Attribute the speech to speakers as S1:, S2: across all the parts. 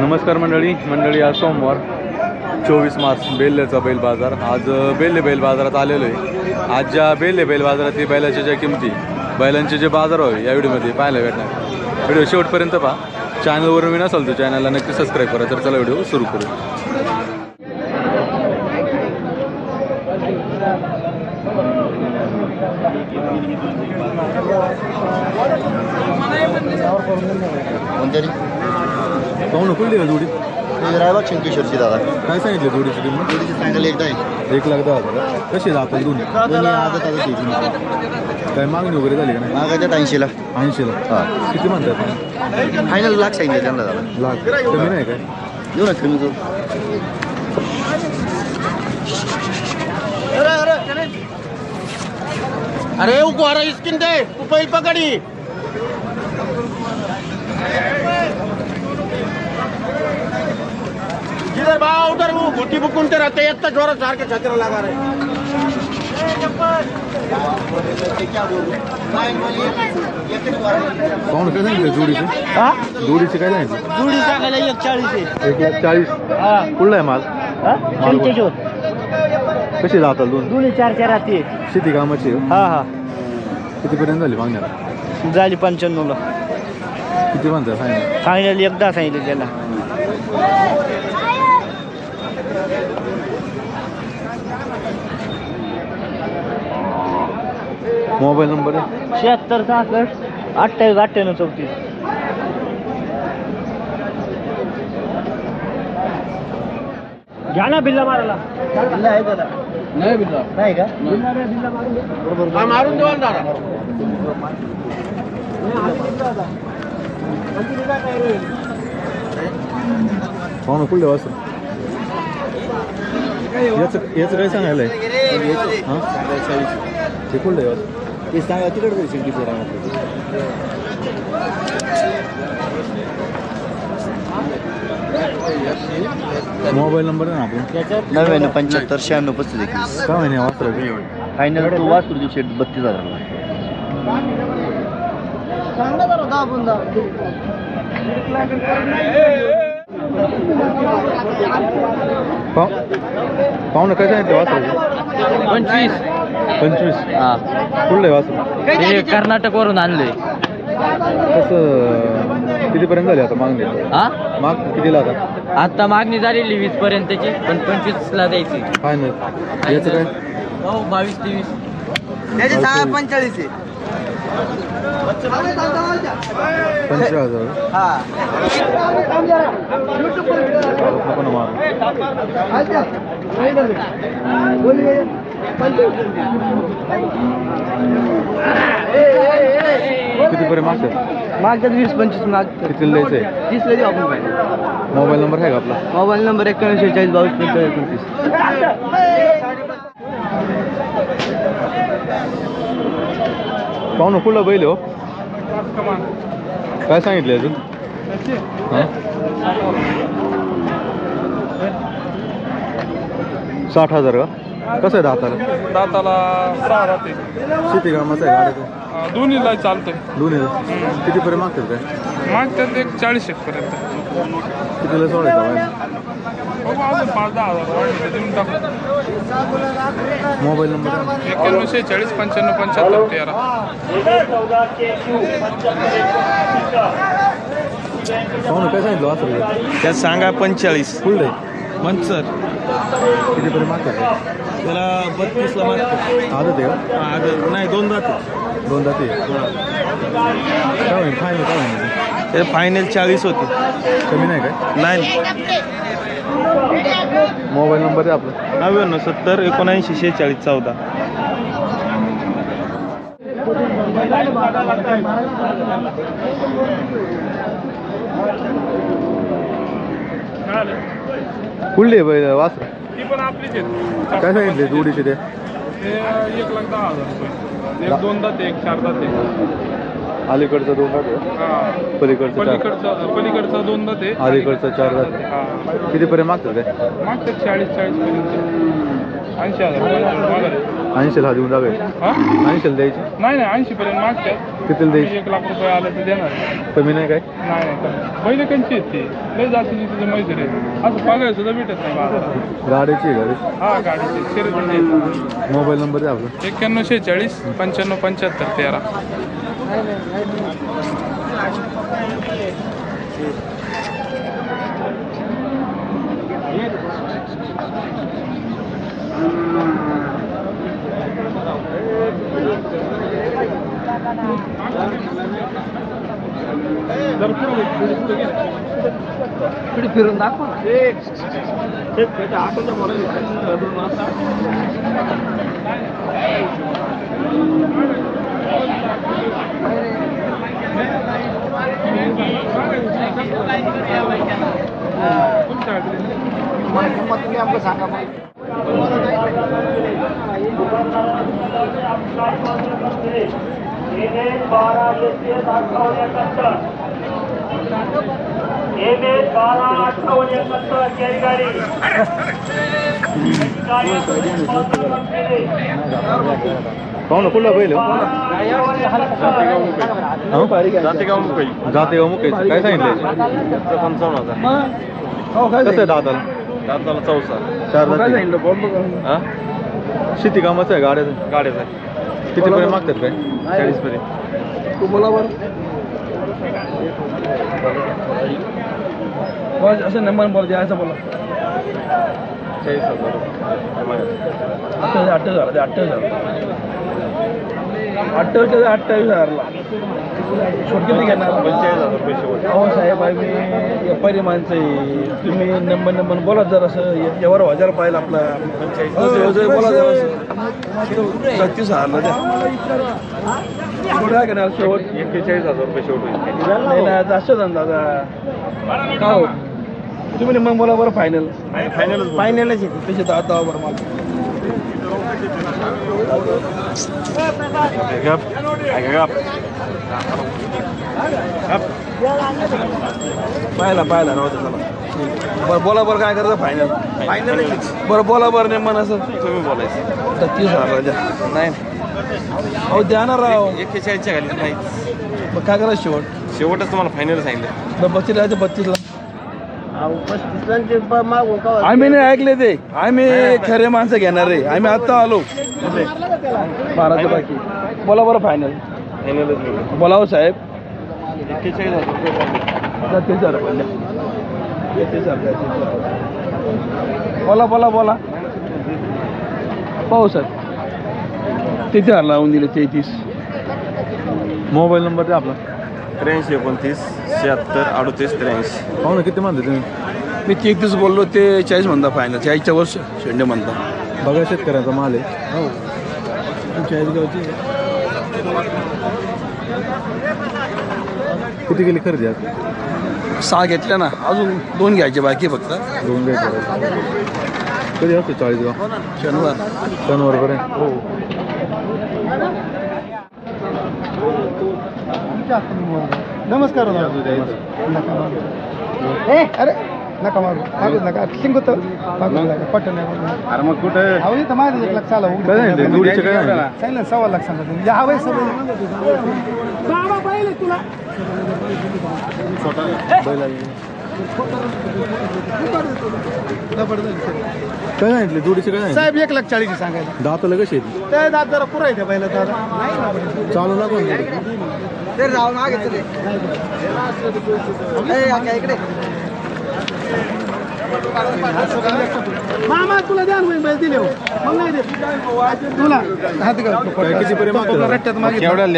S1: नमस्कार मंडळी. मंडळी आज सोमवार चोवीस मार्च बेल्ल्याचा बैल बाजार. आज बेल्ले बैल बाजारात आलेलो आहे. आज ज्या बेल्ले बैल बाजारातील बैलाच्या ज्या किमती बैलांचे जे बाजार आहे या व्हिडिओमध्ये पाहायला भेटणार. व्हिडिओ शेवटपर्यंत पहा. चॅनलवर मी नसाल तर चॅनलला नक्की सबस्क्राईब करा. तर चला व्हिडिओ सुरू करू. पाहू कुठली आहे जोडी?
S2: रायबाग शंकेश्वरची दादा.
S1: काय सांगितलं जोडीची किंमत?
S2: जोडीची सांगायला एकदा आहे.
S1: एक लाख दहा हजार. कशी आपण दोन्ही? काय मागणी वगैरे झाली का नाही?
S2: मागायच्यात ऐंशीला.
S1: ऐंशीला.
S2: हा.
S1: किती म्हणतात?
S2: फायनल लाख सांगितलं त्यांना दादा.
S1: लाख. कमी नाही काय?
S2: देऊ ना कमी करू.
S3: अरे वो गुहारा स्किन दे. तू पहिल पकडी. जिधर बा उधर वो घुटी बुकुन ते रहते एक तो जोर सार के छतरा लगा रहे
S1: पाहून काय सांगितलं? जोडीचे? जोडीचे काय सांगितलं?
S3: जुडी सांगायला एक चाळीस आहे.
S1: एक लाख चाळीस. कुठला आहे माल? माल कुठला? कशी जातात दोन?
S3: जुडी चार चार राहते.
S1: शेती कामाची आहे.
S3: हा? हा
S1: कितीपर्यंत झाली मागण्याला
S3: झाली पंच्याण्णवला.
S1: किती म्हणतात फायनल?
S3: फायनल एकदा सांगितलं त्याला.
S1: मोबाईल नंबर आहे?
S3: शहात्तर सहासष्ट अठ्ठावीस अठ्ठ्याण्णव चौतीस. घ्या ना बिल्ला मारायला.
S2: आहे दादा
S3: नाही बिल्ला.
S2: नाही का?
S3: मारून देऊ
S1: पाहुणं कुठले वाचून याचं याचं काय सांगायला आहे हां? ते कुठलं वाचून
S2: ते सांगा तिकडे शंकेश्वर
S1: मोबाईल नंबर आहे ना आपण
S2: नव्याण्णव पंच्याहत्तर शहाण्णव पस्तीस एकवीस.
S1: काय महिने वाचलं
S2: फायनल तो देऊ शेट बत्तीस हजारला
S1: पाहू पाहुणं काय सांगितलं वाचलं?
S4: पंचवीस.
S1: पंचवीस.
S4: हा.
S1: कुठलं आहे वाचलं
S4: हे कर्नाटक वरून आणले
S1: कसं कितीपर्यंत झाले आता मागणी?
S4: हा?
S1: माग कितीला आता?
S4: आता मागणी झालेली वीस पर्यंतची पण पंचवीस ला द्यायची.
S1: फायनल याचं काय?
S4: हो बावीस तेवीस.
S1: त्याचे सहा
S3: पंचेचाळीस
S1: पंचवीस हजार नको ना मारू. कितीपर्यंत मागतात
S3: मागतात वीस पंचवीस मागतात.
S1: कितीला द्यायचं आहे?
S3: तीसला देऊ आपण फायनल
S1: मोबाईल नंबर आहे का आपला?
S3: मोबाईल नंबर एक्क्याण्णव शेहेचाळीस बावीस पंचेचाळीस एकोणतीस.
S1: पाहू ना कुठला बैल हो? काय सांगितलं अजून? साठ हजार का? कसं आहे दाताला?
S5: दाताला सहा राहते.
S1: शेती कामाचं आहे
S5: अं, दोन्हीला चालतंय.
S1: दोन्ही कितीपर्यंत मागतात काय?
S5: मागतात एक चाळीस एक पर्यंत.
S1: कितीला सोडायचं
S5: बघू अजून पाच दहा हजार वाढले. तर देऊन टाकू.
S1: Mobile number?
S5: एक्क्याण्णव शेहेचाळीस पंच्याण्णव पंच्याहत्तर तेरा.
S1: काय सांगितलं वासर
S3: त्यात सांगा पंचेचाळीस.
S1: फुल आहे
S3: मंचर.
S1: कितीपर्यंत मागतात
S3: त्याला बत्तीसला मागतो
S1: आदत आहे का?
S3: नाही दोन जाते.
S1: दोन जाती आहे? काय होईल? फायनल काय होईल?
S3: ते फायनल चाळीस होते.
S1: कमी नाही काय?
S3: नाही.
S1: मोबाईल नंबर आहे आपला.
S3: नव्याण्णव सत्तर एकोणऐंशी शेहेचाळीस चौदा.
S1: कुठली आहे बैल? वासर?
S5: ती पण आपलीच आहेत.
S1: काय सांगितले जोडीचे ते?
S5: ते एक लाख दहा हजार रुपये. एक दोन दाते एक चार दाते
S1: अलीकडचं दोन
S5: हा.
S1: पलीकडचं चार.
S5: पलीकडचं पलीकडचं दोन दाते
S1: अलीकडचं चार कितीपर्यंत मागतात काय
S5: मागतात चाळीस चाळीस पर्यंत ऐंशी हजार.
S1: ऐंशीला हा देऊन जावे
S5: हा?
S1: ऐंशीला द्यायची?
S5: नाही नाही ऐंशी पर्यंत मागतात
S1: कितीला द्यायची?
S5: एक लाख रुपये आले तर देणार.
S1: कमी नाही काय?
S5: नाही कमी. पहिले कंची आहेत ती? लय जातीची तिथे मैत्री आहे. असं बघायला सुद्धा भेटत नाही बाजारात.
S1: गाडीची आहे गाडी.
S5: हा गाडीची
S1: मोबाईल नंबर द्या आपला.
S5: एक्क्याण्णव शेहेचाळीस पंच्याण्णव पंच्याहत्तर तेरा.
S4: फिरून दाखव
S1: पाहू ना कुठला बैल जातेगाव मुकेश काय सांगितलं
S6: पंचावन्न हजार
S1: कसं आहे दाताला
S6: दाताला चौसा।
S1: चार जाती. हा? शेती कामाचं आहे गाड्याचं
S6: गाड्याचा
S1: किती पर्यंत मागतात काय?
S6: चाळीस पर्यंत.
S7: असं नंबर बोला द्यायचा बोला.
S6: चाळीस हजार.
S7: अठ्ठावीस अठ्ठावीस हजार अठ्ठावीस हजार. अठ्ठावीस अठ्ठावीस हजारला. छोट किती घेणार?
S6: पंचेचाळीस हजार रुपये शेवट
S7: हो साहेब आम्ही व्यापारी माणसं आहे. तुम्ही नंबर नंबर बोला जर असं. एवढा हजार पाहिजे आपला. हो, हो, बोला जरा छत्तीस हजारला द्या. थोडं घेणार शेवट?
S6: एक्केचाळीस हजार रुपये शेवट होईल.
S7: नाही ना दादा का हो? तुम्ही मग बोला बरं फायनल
S6: फायनलच
S7: फायनलच येते त्याचे दहा दहा बरं मला पाहिला पाहिला नव्हतं चला बरं बोला बरं काय करतं फायनल फायनल बरं बोला बरं नेमन असं
S6: तुम्ही बोलायचं
S7: छत्तीस हजार द्या नाही अहो द्या ना राव
S6: एक्केचाळीसच्या खाली नाही
S7: मग काय करा शेवट
S6: शेवटच तुम्हाला फायनल सांगितलं
S7: बत्तीस राहायचं बत्तीसला आम्ही नाही ऐकले ते. आम्ही खरे माणसं घेणार आहे. आम्ही आता आलो. बाराचं बाकी. बोला बरं फायनल बोलाव साहेब. बोला बोला बोला. पाहू सर तेहतीस हजार लावून दिले तेहतीस?
S1: मोबाईल नंबर द्या आपला.
S6: त्र्याऐंशी एकोणतीस शहात्तर अडतीस त्र्याऐंशी.
S1: पाहू ना किती म्हणते तुम्ही?
S7: मी तेहतीस बोललो ते चाळीस म्हणता फायनल चाळीसच्या वर्ष शेंडे म्हणता.
S1: बघा शेतकऱ्यांचा माल आहे.
S7: हो. चाळीस गावची.
S1: किती गेली खरेदी आज?
S7: सहा घेतल्या ना. अजून दोन घ्यायचे बाकी फक्त.
S1: दोन घ्यायचे. कधी असतो चाळीसगाव
S7: शनिवार.
S1: शनिवारपर्यंत? हो.
S7: नमस्कार अरे नका मारू. मागू? नका. शिंगत पटन
S6: अरे मग कुठे?
S7: अहो इथं माझं एक लाख चाला
S1: सांगितले
S7: सव्वा लाख सांगा तुम्ही. या हवंय सगळं बाबा पाहिले तुला.
S1: काय सांगितले? जोडीचे काय
S7: साहेब एक लाख चाळीस सांगायला
S1: दाताला कशी आहे
S7: ते दात जरा पुरा येते पहिलं दादा
S1: चालू लागू
S7: ते राहून चले. इकडे. मामा तुला द्या ना बैल दिले हो. मग नाही देत. तुला.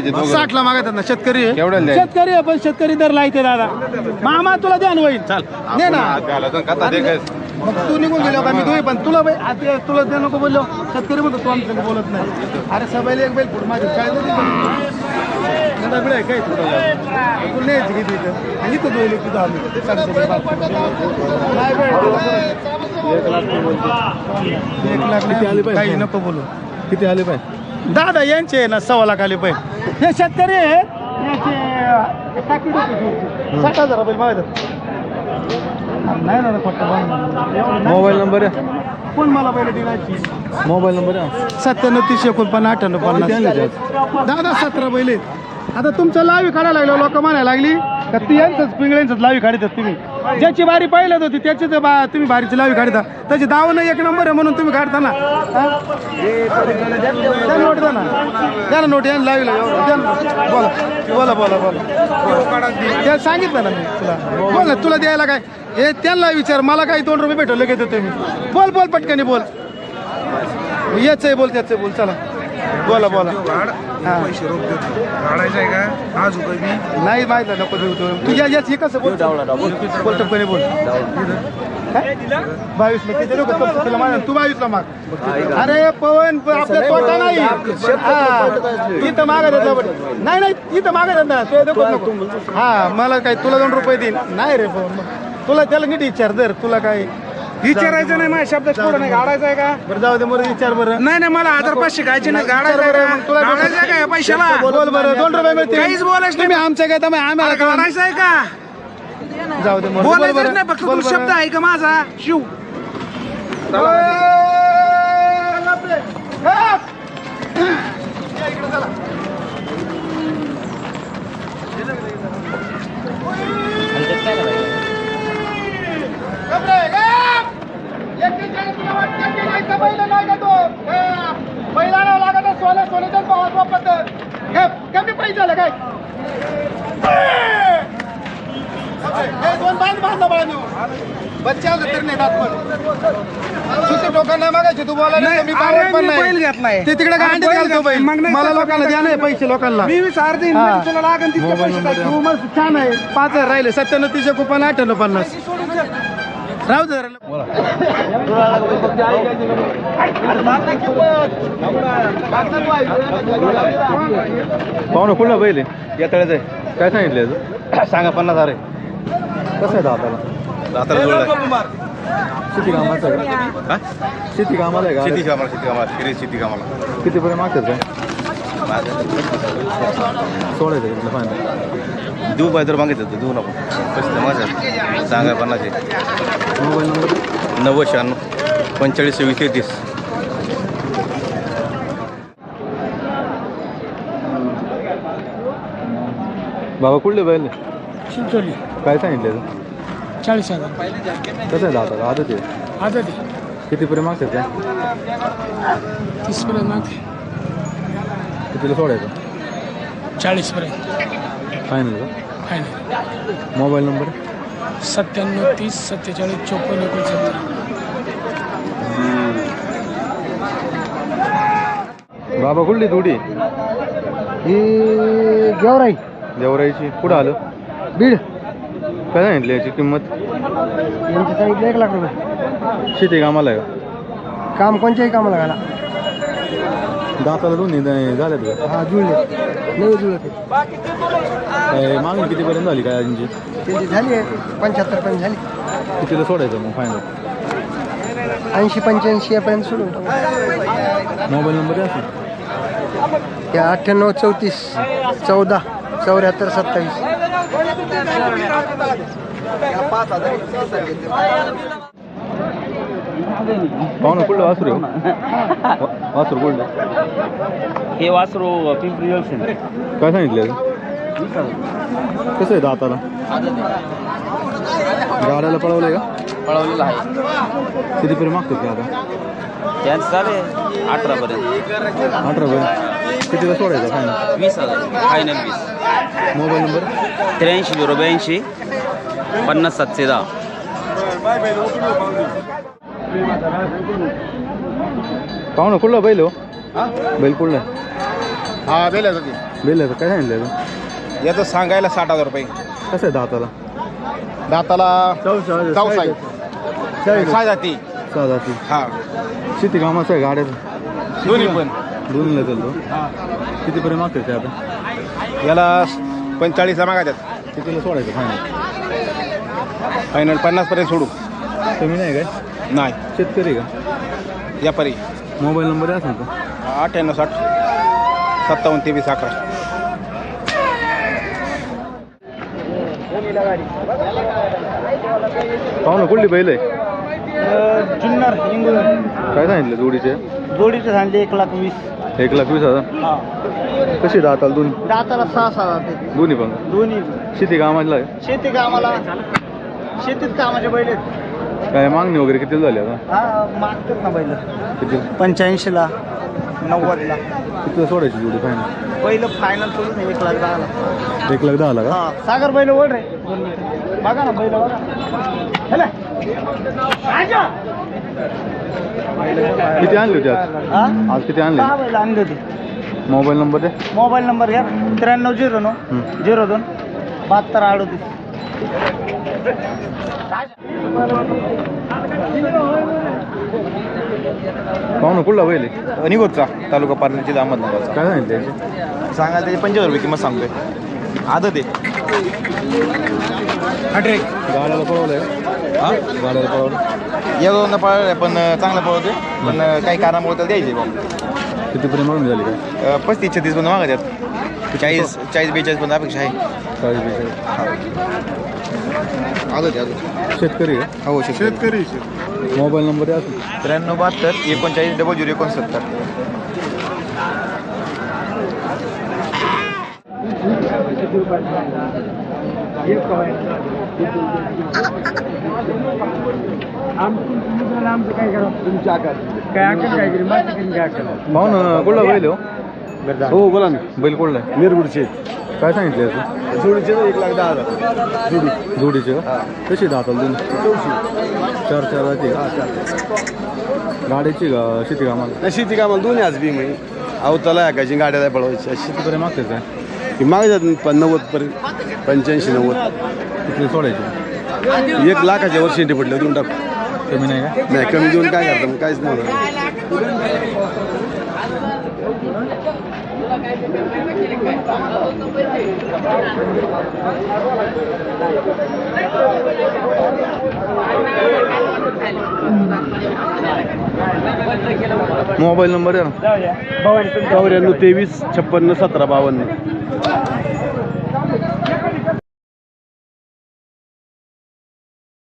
S1: किती?
S7: साठला मागतात ना शेतकरी आहे.
S6: केवढ्याला द्यायचे?
S7: शेतकरी आहे पण शेतकरी दर लायते दादा. मामा तुला द्या ना होईल ने. ना
S6: कथा दे काय?
S7: मग तू निघून गेलो का मी तुम्ही पण. तुला बाई आता तुला दे नको बोललो. शेतकरी म्हणतो तू आमच्या बोलत नाही. अरे सबाईला एक बैल फुट माझी काय काय थोडं तू न्यायची किती इथं? आणि इथं दोन तिथं आम्ही. नाही एक लाख
S1: किती आले पाहिजे?
S7: काही नको बोलू.
S1: किती आले पाहिजे?
S7: दादा यांचे आहे ना सव्वा लाख आले पाहिजे. हे शेतकरी आहेत. याचे. साठ हजार रुपये मागतात. नाही ना बोल.
S1: मोबाईल नंबर आहे?
S7: कोण मला पहिले दिनाची
S1: मोबाईल नंबर आहे?
S7: सत्त्याण्णव तीस एकोणपन्नास अठ्ठ्याण्णव पन्नास. दहा सतरा पहिले. आता तुमचं लावी काढायला लागलो लोक म्हणायला लागली का ती यांचंच पिंगळ्यांचंच लावी काढतात तुम्ही. ज्याची बारी पाहिलं होती त्याची तर बा तुम्ही बारीची लावी काढता. त्याची दावं एक नंबर आहे म्हणून तुम्ही काढता ना. नोट द्या ना. द्या ना नोट यांना लावी द्या ना. बोला. बोला बोला बोला. त्या सांगितलं ना मी तुला. बोल ना तुला द्यायला काय? हे त्यांना विचार. मला काही दोन रुपये भेटवले घेतो तुम्ही बोल बोल पटकनी बोल. याच आहे बोल त्याच बोल. चला. बोला बोला. हा. नाही माहीत आहे, नको देऊ तू. तू या याच हे कसं बोल बोल टपकनी बोल. काय? बावीसला किती लोक तुला माग. तू माग. अरे पवन प- आपल्या तोटा नाही हा. इथं मागा देत नाही नाही इथं मागा देत ना तू नको. नको. हा मला काय तुला दोन रुपये देईन. नाही रे पवन. तुला त्याला नीट विचार दर तुला काय
S8: विचारायचं नाही माझ्या शब्दात पुढं नाही गाडायचं आहे का?
S7: बरं जाऊ दे मला विचार बरं.
S8: नाही नाही मला हजार पाचशे खायचे नाही गाडायचं आहे
S7: बरं,
S8: का? गाडायचं आहे का या पैशाला?
S7: बोल बरं दोन रुपये मिळतील.
S8: काहीच बोलायचं
S7: तुम्ही आमच्या काय तुम्ही आम्हाला
S8: गाडायचं आहे का?
S7: जाऊ दे बोल
S8: बोलायचं
S7: बरं.
S8: नाही फक्त
S7: बोल
S8: तू
S7: बरं.
S8: शब्द आहे का माझा? शिव.
S7: कमी पैसे झाले काय? हे दोन बांध बांधला बांधू बच्चे आले तर नाही दात पण सुट्टी लोकांना मागायची तू बोलायला
S8: नाही,
S7: मी पण
S8: मी बैल
S7: नाही. ते तिकडे
S8: बैल
S7: घालतो. बैल.
S8: नाही
S7: मला लोकांना द्या नाही पैसे लोकांना.
S8: मी विचार देईन तुला लागेल तितके पैसे
S7: छान आहे. पाच हजार राहिले सत्त्याण्णव तीस कुपन अठ्ठ्याण्णव पन्नास. राहू दे.
S1: पाहुणं कुठला बैल आहे
S6: येतळेच आहे.
S1: काय सांगितलं याचं
S6: सांगा पन्नास हजार आहे
S1: कसं आहे दाताला?
S6: आता जोडलं.
S1: शेती कामाचं आहे का? शेती कामाला आहे
S6: शेती
S1: का
S6: कामाला शेती कामाला. शेती कामाला.
S1: किती पर्यंत मागतात काय? सोडायचं का तुला फायनल
S6: देऊ पाहिजे तर मागितलं तर देऊ नको. पैसे माझ्या सांगा पन्नास आहे.
S1: Mobile number?
S6: नव्वद शहाण्णव पंचेचाळीस सव्वीस तेहतीस.
S1: बाबा कुठले बैल?
S7: चिंचोली
S1: काय सांगितलं?
S7: चाळीस हजार.
S1: कसं आहे दाताला आदत आहे?
S7: आता
S1: किती पर्यंत मागतात काय
S7: तीस पर्यंत मागते.
S1: कितीला सोडायचं?
S7: चाळीस पर्यंत
S1: फायनल का?
S7: फायनल
S1: मोबाईल नंबर
S7: सत्त्याण्णव तीस सत्तेचाळीस चोपन्न एकोणसत्तर.
S1: बाबा कुठली तुडी
S7: ही गेवराई.
S1: देवराईची कुठं आलं?
S7: बीड.
S1: काय सांगितलं याची किंमत?
S7: यांची सांगितलं एक लाख रुपये.
S1: शेती कामाला आहे का?
S7: काम कोणत्याही कामाला घाला.
S1: दाताला दोन्ही द- झाल्यात का
S7: हा जुळले नाही जुळले
S1: काय मागणी कितीपर्यंत झाली काय अजूनची
S7: त्यांची झाली आहे पंच्याहत्तर पर्यंत झाली
S1: कितीला सोडायचं मग फायनल
S7: ऐंशी पंच्याऐंशी पर्यंत सोडून
S1: मोबाईल नंबर आहे असेल
S7: ते अठ्ठ्याण्णव चौतीस चौदा चौऱ्याहत्तर सत्तावीस
S1: पाहुणं कुठलं वासरू आहे. हो? वा- वासरू कुठलं
S4: हे वासरू पिंपरी जंक्शन.
S1: काय सांगितलं? कसं आहे दाताला? गाड्याला पळवलंय का?
S4: पळवलेलं आहे.
S1: कितीपर्यंत मागतात ते आता?
S4: त्यांचं चाले अठरापर्यंत.
S1: अठरा पर्यंत कितीला सोडायचं फायनल
S4: वीस हजार. फायनल वीस.
S1: Mobile number?
S4: त्र्याऐंशी झिरो ब्याऐंशी पन्नास सातशे दहा.
S1: पाहुणं कुठलं बैल हो. बैल कुठलं आहे?
S6: हा बेल
S1: बैल आहे का? काय सांगितलं याचं?
S6: याचं सांगायला साठ हजार रुपये.
S1: कसं आहे दाताला?
S6: दाताला चौसा सहा जाती
S1: सहा जाती
S6: हा.
S1: शेती कामाचं आहे गाड्याचं?
S6: दोन्ही पण.
S1: दोन्हीला चालतो कितीपर्यंत मागतात ते आता?
S6: याला पंचेचाळीसला मागायच्यात.
S1: कितीला सोडायचं? फायनल
S6: फायनल पन्नास पर्यंत सोडू.
S1: कमी नाही काय?
S6: नाही.
S1: शेतकरी का?
S6: व्यापारी.
S1: मोबाईल नंबर आहे का
S6: अठ्ठ्याण्णव साठ सत्तावन्न तेवीस अकरा.
S1: पाहुणं कुठली बैल आहे?
S3: जुन्नर इंगुळ
S1: काय सांगितलं जोडीचे?
S3: जोडीचे सांगले एक लाख वीस.
S1: एक लाख वीस हजार?
S3: हा.
S1: कशी दाताला दोन
S3: दाताला सहा सहा जाते
S1: दोन्ही पण?
S3: दोन्ही.
S1: शेती कामाला? आहे
S3: शेती कामाला. शेतीत कामाचे बैल आहेत.
S1: काय मागणी वगैरे किती झाली आता?
S3: हा मागतात ना बैल.
S1: किती?
S3: पंच्याऐंशीला नव्वदला.
S1: किती सोडायची जोडी फायनल
S3: पहिलं फायनल सोडून एक लाख दहाला
S1: एक लाख दहाला का
S3: हा? सागर बैल ओढ रे. दोन मिनिटं. बघा ना बैल बघा. हेला.
S1: किती आणली होती आज?
S3: हा?
S1: आज किती आणले?
S3: सहा बैल आणले होते.
S1: मोबाईल नंबर दे.
S3: मोबाईल नंबर घ्या. त्र्याण्णव झिरो नऊ. झिरो दोन बहात्तर अडोतीस
S1: पाहू ना कुठला आहे?
S9: निगोदचा तालुका पारनेर जिल्हा अहमदनगरचा
S1: काय सांगितलं याची
S9: सांगा त्याचे पंचवीस रुपये किंमत सांगतोय. आदत आहे.
S1: गाड्याला पळवलंय.
S9: हा?
S1: गाड्याला पळवलं.
S9: या दोनदा पळाला पण चांगला पळवतोय. पण काही कारणामुळे त्याला द्यायचे बा
S1: कितीपर्यंत मागणी झाली काय?
S9: अं, पस्तीस छत्तीस पण मागत चाळीस चाळीस बेचाळीस पण अपेक्षा आहे.
S1: चाळीस बेचाळीस. शेतकरी आहे?
S9: हो शेतकरी.
S1: मोबाईल नंबर आहे असेल
S9: त्र्याण्णव बहात्तर एकोणचाळीस डबल झिरो एकोणसत्तर.
S1: पाहू ना कुठला बैल आहे हो
S3: हो बोला ना.
S1: बैल कुठला आहे
S3: निरगुडचे
S1: काय सांगितलं
S3: जोडीचे एक लाख दहा हजार. जोडी.
S1: जोडीचे? का कशी दाताला दोन चार चार राहते गाड्याची का शेती कामाला?
S3: शेती कामाला दोन्ही आज बी मी. अवताला ऐकायची गाड्या पळवायची अशी
S1: कितीपर्यंत मागते काय?
S3: ही मागे पण नव्वद पर्यंत पंच्याऐंशी नव्वद.
S1: किती सोडायची?
S3: एक लाखाच्या वर शेंटी पडले देऊन टाकू.
S1: कमी नाही का?
S3: नाही कमी देऊन काय करता मग? काहीच नाही होणार.
S1: मोबाईल नंबर आहे ना?
S3: चौऱ्याण्णव तेवीस छप्पन्न सतरा बावन्न.